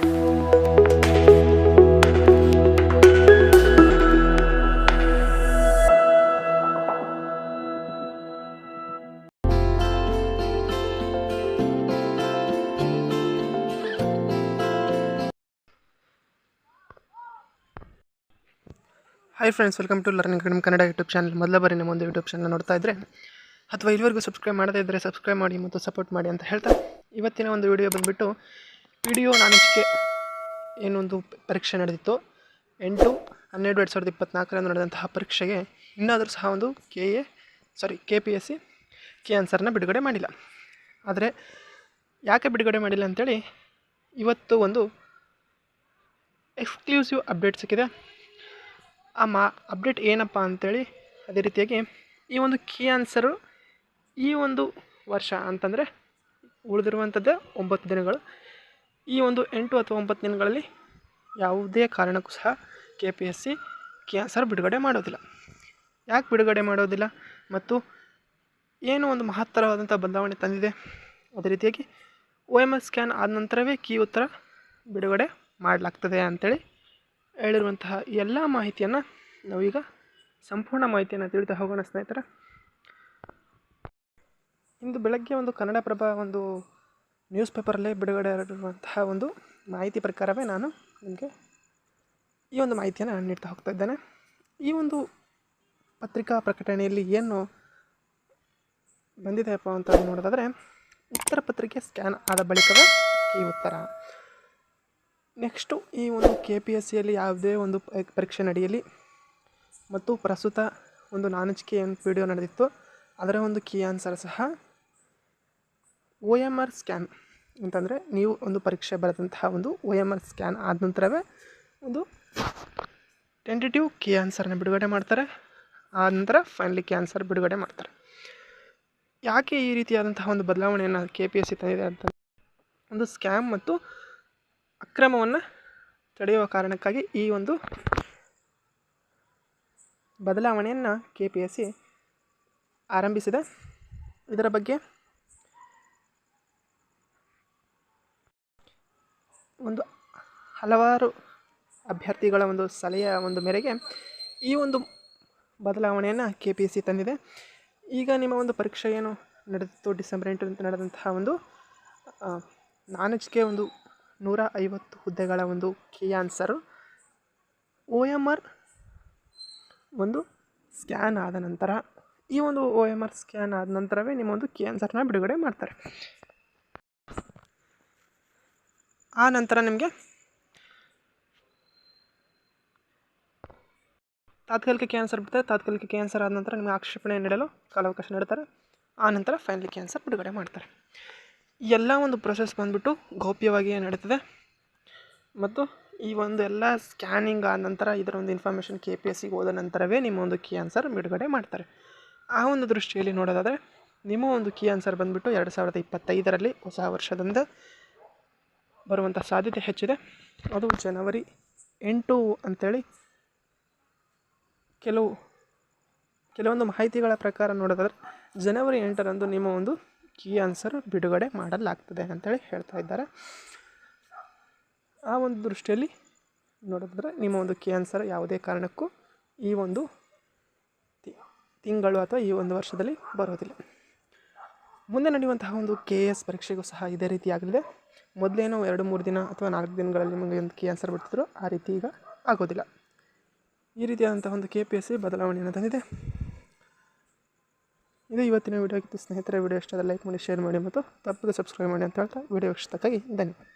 Hi friends welcome to learning ಕಡಿಮೆ Kannada YouTube channel ಮೊದಲ ಬಾರಿ ನಿಮ್ಮ ಒಂದು ಯೂಟ್ಯೂಬ್ ಚಾನಲ್ ನೋಡ್ತಾ ಇದ್ದರೆ ಅಥವಾ ಇಲ್ಲಿವರೆಗೂ ಸಬ್ಸ್ಕ್ರೈಬ್ ಮಾಡದೇ ಇದ್ದರೆ ಸಬ್ಸ್ಕ್ರೈಬ್ ಮಾಡಿ ಮತ್ತು ಸಪೋರ್ಟ್ ಮಾಡಿ ಅಂತ ಹೇಳ್ತಾ, ಇವತ್ತಿನ ಒಂದು ವಿಡಿಯೋ ಬಂದುಬಿಟ್ಟು ವಿಡಿಯೋ ನಾನಿಚಿಕೆ ಏನೊಂದು ಪರೀಕ್ಷೆ ನಡೆದಿತ್ತು. ಎಂಟು, ಹನ್ನೆರಡು, ಎರಡು ಸಾವಿರದ ಇಪ್ಪತ್ನಾಲ್ಕರಂದು ನಡೆದಂತಹ ಪರೀಕ್ಷೆಗೆ ಇನ್ನಾದರೂ ಸಹ ಒಂದು K A sorry K P S C key ಆನ್ಸರ್ನ ಬಿಡುಗಡೆ ಮಾಡಿಲ್ಲ. ಆದರೆ ಯಾಕೆ ಬಿಡುಗಡೆ ಮಾಡಿಲ್ಲ ಅಂಥೇಳಿ ಇವತ್ತು ಒಂದು ಎಕ್ಸ್ಕ್ಲೂಸಿವ್ ಅಪ್ಡೇಟ್ ಸಿಕ್ಕಿದೆ. ಆ ಮಾ ಅಪ್ಡೇಟ್ ಏನಪ್ಪ ಅಂಥೇಳಿ ಅದೇ ರೀತಿಯಾಗಿ ಈ ಒಂದು ಕೀ ಆನ್ಸರು ಈ ಒಂದು ವರ್ಷ ಅಂತಂದರೆ ಉಳಿದಿರುವಂಥದ್ದೇ ಒಂಬತ್ತು ದಿನಗಳು. ಈ ಒಂದು ಎಂಟು ಅಥವಾ ಒಂಬತ್ತು ದಿನಗಳಲ್ಲಿ ಯಾವುದೇ ಕಾರಣಕ್ಕೂ ಸಹ K P S C key answer ಬಿಡುಗಡೆ ಮಾಡೋದಿಲ್ಲ. ಯಾಕೆ ಬಿಡುಗಡೆ ಮಾಡೋದಿಲ್ಲ? ಮತ್ತು ಏನು ಒಂದು ಮಹತ್ತರವಾದಂಥ ಬದಲಾವಣೆ ತಂದಿದೆ? ಅದೇ ರೀತಿಯಾಗಿ ಒ ಎಂ ಎಸ್ ಸ್ಕ್ಯಾನ್ ಆದ ನಂತರವೇ ಕೀ ಉತ್ತರ ಬಿಡುಗಡೆ ಮಾಡಲಾಗ್ತದೆ ಅಂಥೇಳಿ ಹೇಳಿರುವಂತಹ ಎಲ್ಲ ಮಾಹಿತಿಯನ್ನು ನಾವೀಗ ಸಂಪೂರ್ಣ ಮಾಹಿತಿಯನ್ನು ತಿಳಿತಾ ಹೋಗೋಣ ಸ್ನೇಹಿತರ. ಇಂದು ಬೆಳಗ್ಗೆ ಒಂದು ಕನ್ನಡಪ್ರಭ ಒಂದು ನ್ಯೂಸ್ ಪೇಪರಲ್ಲೇ ಬಿಡುಗಡೆ ಆಗಿರುವಂತಹ ಒಂದು ಮಾಹಿತಿ ಪ್ರಕಾರವೇ ನಾನು ನಿಮಗೆ ಈ ಒಂದು ಮಾಹಿತಿಯನ್ನು ನೀಡ್ತಾ ಹೋಗ್ತಾ ಇದ್ದೇನೆ. ಈ ಒಂದು ಪತ್ರಿಕಾ ಪ್ರಕಟಣೆಯಲ್ಲಿ ಏನು ಬಂದಿದೆಯಪ್ಪ ಅಂತ ನೋಡೋದಾದರೆ, ಉತ್ತರ ಪತ್ರಿಕೆ ಸ್ಕ್ಯಾನ್ ಆದ ಬಳಿಕವೇ ಈ ಉತ್ತರ. ನೆಕ್ಸ್ಟು ಈ ಒಂದು ಕೆ ಪಿ ಎಸ್ ಸಿಯಲ್ಲಿ ಯಾವುದೇ ಒಂದು ಪರೀಕ್ಷೆ ನಡೆಯಲಿ ಮತ್ತು ಪ್ರಸ್ತುತ ಒಂದು ನಾನಚಿಕೆ ವಿಡಿಯೋ ನಡೆದಿತ್ತು, ಅದರ ಒಂದು ಕೀ ಆನ್ಸರ್ ಸಹ ಒ ಎಂ ಆರ್ ಸ್ಕ್ಯಾನ್ ಅಂತಂದರೆ ನೀವು ಒಂದು ಪರೀಕ್ಷೆ ಬರೆದಂತಹ ಒಂದು ಒ ಎಂ ಆರ್ ಸ್ಕ್ಯಾನ್ ಆದ ನಂತರವೇ ಒಂದು ಟೆಂಟೇಟಿವ್ ಕೆ ಆನ್ಸರ್ನ ಬಿಡುಗಡೆ ಮಾಡ್ತಾರೆ. ಆ ನಂತರ ಫೈನಲಿ ಕೀ ಆನ್ಸರ್ ಬಿಡುಗಡೆ ಮಾಡ್ತಾರೆ. ಯಾಕೆ ಈ ರೀತಿಯಾದಂತಹ ಒಂದು ಬದಲಾವಣೆಯನ್ನು ಕೆ ಪಿ ಎಸ್ ಸಿ ತಂದಿದೆ ಅಂತ ಒಂದು ಸ್ಕ್ಯಾಮ್ ಮತ್ತು ಅಕ್ರಮವನ್ನು ತಡೆಯುವ ಕಾರಣಕ್ಕಾಗಿ ಈ ಒಂದು ಬದಲಾವಣೆಯನ್ನು ಕೆ ಪಿ ಎಸ್ ಸಿ ಆರಂಭಿಸಿದೆ. ಇದರ ಬಗ್ಗೆ ಒಂದು ಹಲವಾರು ಅಭ್ಯರ್ಥಿಗಳ ಒಂದು ಸಲಹೆಯ ಒಂದು ಮೇರೆಗೆ ಈ ಒಂದು ಬದಲಾವಣೆಯನ್ನು ಕೆ ಪಿ ಸಿ ತಂದಿದೆ. ಈಗ ನಿಮ್ಮ ಒಂದು ಪರೀಕ್ಷೆ ಏನು ನಡೆದಿತ್ತು ಡಿಸೆಂಬರ್ ಎಂಟರಂತೆ ನಡೆದಂತಹ ಒಂದು ಆ, ಎಜ್ಗೆ ಒಂದು ನೂರ ಐವತ್ತು ಹುದ್ದೆಗಳ ಒಂದು key answer O M R ಒಂದು ಸ್ಕ್ಯಾನ್ ಆದ ನಂತರ ಈ ಒಂದು ಒ ಎಂ ಆರ್ ಸ್ಕ್ಯಾನ್ ಆದ ನಂತರವೇ ನಿಮ್ಮ ಒಂದು ಕೀ ಆನ್ಸರ್ನ ಬಿಡುಗಡೆ ಮಾಡ್ತಾರೆ. ಆ ನಂತರ ನಿಮಗೆ ತಾತ್ಕಾಲಿಕ ಕ್ಯಾನ್ಸರ್ ಬಿಡ್ತಾರೆ ತಾತ್ಕಾಲಿಕ ಕ್ಯಾನ್ಸರ್ ಆದ ನಂತರ ನಿಮಗೆ ಆಕ್ಷೇಪಣೆ ನೀಡಲು ಕಾಲಾವಕಾಶ ನೀಡ್ತಾರೆ. ಆ ನಂತರ ಫೈನಲಿ ಕ್ಯಾನ್ಸರ್ ಬಿಡುಗಡೆ ಮಾಡ್ತಾರೆ. ಎಲ್ಲ ಒಂದು ಪ್ರೊಸೆಸ್ ಬಂದ್ಬಿಟ್ಟು ಗೌಪ್ಯವಾಗಿಯೇ ನಡೀತದೆ. ಮತ್ತು ಈ ಒಂದು ಎಲ್ಲ ಸ್ಕ್ಯಾನಿಂಗ್ ಆದ ನಂತರ ಇದರ ಒಂದು ಇನ್ಫಾರ್ಮೇಷನ್ ಕೆ ಪಿ ಎಸ್ ಸಿಗೆ ಹೋದ ನಂತರವೇ ನಿಮ್ಮ ಒಂದು ಕೀ ಆನ್ಸರ್ ಬಿಡುಗಡೆ ಮಾಡ್ತಾರೆ. ಆ ಒಂದು ದೃಷ್ಟಿಯಲ್ಲಿ ನೋಡೋದಾದರೆ ನಿಮ್ಮ ಒಂದು ಕೀ ಆನ್ಸರ್ ಬಂದುಬಿಟ್ಟು ಎರಡು ಸಾವಿರದ ಇಪ್ಪತ್ತೈದರಲ್ಲಿ ಹೊಸ ವರ್ಷದಂದು ಬರುವಂಥ ಸಾಧ್ಯತೆ ಹೆಚ್ಚಿದೆ. ಅದು ಜನವರಿ ಎಂಟು ಅಂಥೇಳಿ ಕೆಲವು, ಕೆಲವೊಂದು ಮಾಹಿತಿಗಳ ಪ್ರಕಾರ ನೋಡೋದಾದ್ರೆ ಜನವರಿ ಎಂಟರಂದು ನಿಮ್ಮ ಒಂದು ಕೀ ಆನ್ಸರ್ ಬಿಡುಗಡೆ ಮಾಡಲಾಗ್ತದೆ ಅಂತೇಳಿ ಹೇಳ್ತಾ ಇದ್ದಾರೆ. ಆ ಒಂದು ದೃಷ್ಟಿಯಲ್ಲಿ ನೋಡೋದಾದ್ರೆ ನಿಮ್ಮ ಒಂದು ಕೀ ಆನ್ಸರ್ ಯಾವುದೇ ಕಾರಣಕ್ಕೂ ಈ ಒಂದು ತಿಂಗಳು ಅಥವಾ ಈ ಒಂದು ವರ್ಷದಲ್ಲಿ ಬರೋದಿಲ್ಲ ಮುಂದೆ ನಡೆಯುವಂತಹ ಒಂದು ಕೆ ಎ ಎಸ್ ಪರೀಕ್ಷೆಗೂ ಸಹ ಇದೇ ರೀತಿ ಆಗಲಿದೆ ಮೊದಲೇನೋ ಎರಡು ಮೂರು ದಿನ ಅಥವಾ ನಾಲ್ಕು ದಿನಗಳಲ್ಲಿ ನಿಮಗೆ ಒಂದು ಕ್ಯಾನ್ಸರ್ ಬಿಡ್ತಿದ್ರು ಆ ರೀತಿ ಈಗ ಆಗೋದಿಲ್ಲ. ಈ ರೀತಿಯಾದಂಥ ಒಂದು ಕೆ ಪಿ ಎಸ್ ಸಿ ಬದಲಾವಣೆಯನ್ನು ತಂದಿದೆ. ಇದು ಇವತ್ತಿನ ವೀಡಿಯೋ ಆಗಿತ್ತು. ಸ್ನೇಹಿತರೆ ವಿಡಿಯೋ ಇಷ್ಟ ಲೈಕ್ ಮಾಡಿ ಶೇರ್ ಮಾಡಿ ಮತ್ತು ತಪ್ಪದೆ ಸಬ್ಸ್ಕ್ರೈಬ್ ಮಾಡಿ ಅಂತ ಹೇಳ್ತಾ ವಿಡಿಯೋ ಇಷ್ಟಕ್ಕಾಗಿ ಧನ್ಯವಾದ.